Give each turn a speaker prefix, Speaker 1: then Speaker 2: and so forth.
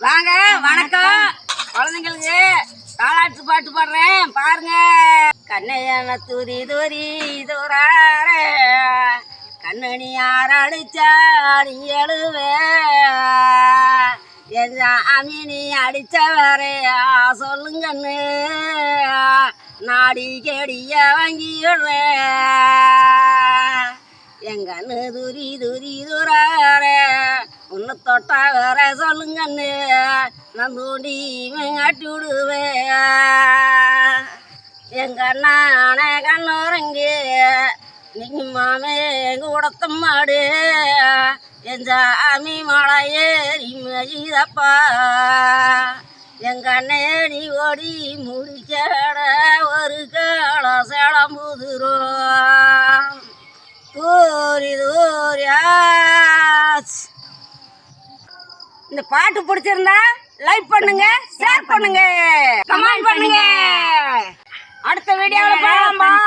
Speaker 1: வாங்க வணக்கம். குழந்தைங்களுக்கு தாளாட்டு பாட்டு பாடுறேன். பாருங்க. கண்ணையான துரி துரி துறார கண்ணனி யார் அடிச்சா நீ எழுவே? என் சாமி நீ அடிச்சவரே சொல்லுங்கன்னு நாடி கேடிய வாங்கிடுறேன் எங்கன்னு துரி துரி துறாரே தொட்டா வேற சொல்லுங்கண்ணு. நான் தூண்டி காட்டி விடுவேன். எங்க அண்ணானே கண்ணுறங்கி நீங்க மாமே எங்க உடத்த மாடு. என் சாமி மலை ஏறி மயிதப்பா. எங்க அண்ணே நீ ஓடி முடிக்கட ஒரு கால சேலம் புதுரும். தூரி தூரியா இந்த பாட்டு பிடிச்சிருந்தா லைக் பண்ணுங்க ஷேர் பண்ணுங்க. கமெண்ட் பண்ணுங்க. அடுத்த வீடியோவில் பார்க்கலாம்